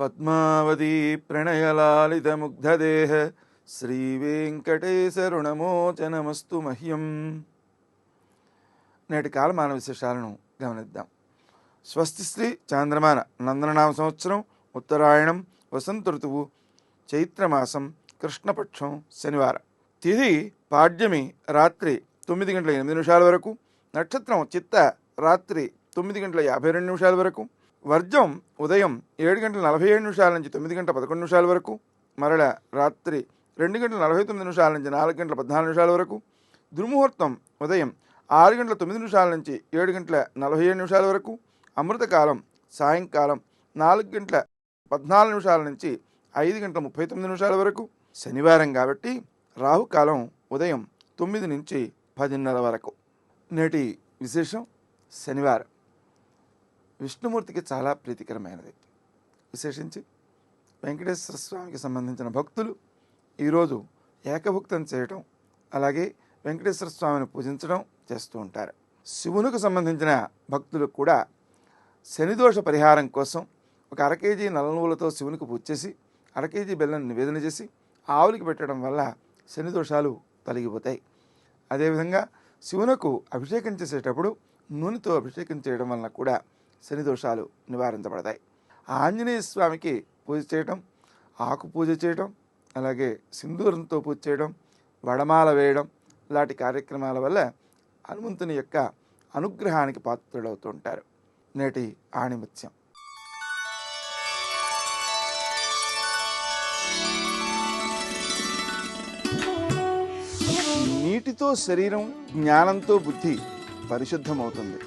పద్మావతి ప్రణయలాలితముగ్ధదేహ శ్రీవేంకటేశరుణమోచనమస్తు మహ్యం. నేటి కాలమాన విశేషాలను గమనిద్దాం. స్వస్తి శ్రీ చాంద్రమాన నందననామ సంవత్సరం ఉత్తరాయణం వసంత ఋతువు చైత్రమాసం కృష్ణపక్షం శనివారం. తిథి పాడ్యమి రాత్రి తొమ్మిది గంటల ఎనిమిది నిమిషాల వరకు. నక్షత్రం చిత్త రాత్రి తొమ్మిది గంటల యాభై రెండు నిమిషాల వరకు. వర్జం ఉదయం ఏడు గంటల నలభై ఏడు నిమిషాల నుంచి తొమ్మిది గంటల పదకొండు నిమిషాల వరకు మరల రాత్రి రెండు గంటల నలభై తొమ్మిది నిమిషాల నుంచి నాలుగు గంటల పద్నాలుగు నిమిషాల వరకు దుర్ముహూర్తం ఉదయం ఆరు గంటల తొమ్మిది నిమిషాల నుంచి ఏడు గంటల నలభై ఏడు నిమిషాల వరకు అమృతకాలం సాయంకాలం నాలుగు గంటల పద్నాలుగు నిమిషాల నుంచి ఐదు గంటల ముప్పై తొమ్మిది నిమిషాల వరకు శనివారం కాబట్టి రాహుకాలం ఉదయం తొమ్మిది నుంచి పదిన్నర వరకు. నేటి విశేషం శనివారం. విష్ణుమూర్తికి చాలా ప్రీతికరమైనది. విశేషించి వెంకటేశ్వర స్వామికి సంబంధించిన భక్తులు ఈరోజు ఏకభుక్తం చేయటం అలాగే వెంకటేశ్వర స్వామిని పూజించడం చేస్తూ ఉంటారు. శివునికి సంబంధించిన భక్తులు కూడా శనిదోష పరిహారం కోసం ఒక అర కేజీ నల్ల నువ్వులతో శివునికి పూజ చేసి అర కేజీ బెల్లం నివేదన చేసి ఆవులకి పెట్టడం వల్ల శని దోషాలు తొలగిపోతాయి. అదేవిధంగా శివునకు అభిషేకం చేసేటప్పుడు నూనెతో అభిషేకం చేయడం వలన కూడా శని దోషాలు నివారించబడతాయి. ఆంజనేయ స్వామికి పూజ చేయటం ఆకు పూజ చేయటం అలాగే సింధూరంతో పూజ చేయడం వడమాల వేయడం లాంటి కార్యక్రమాల వల్ల హనుమంతుని యొక్క అనుగ్రహానికి పాత్రుడవుతూ ఉంటారు నేటి ఆణిముత్యం. నీటితో శరీరం జ్ఞానంతో బుద్ధి పరిశుద్ధమవుతుంది.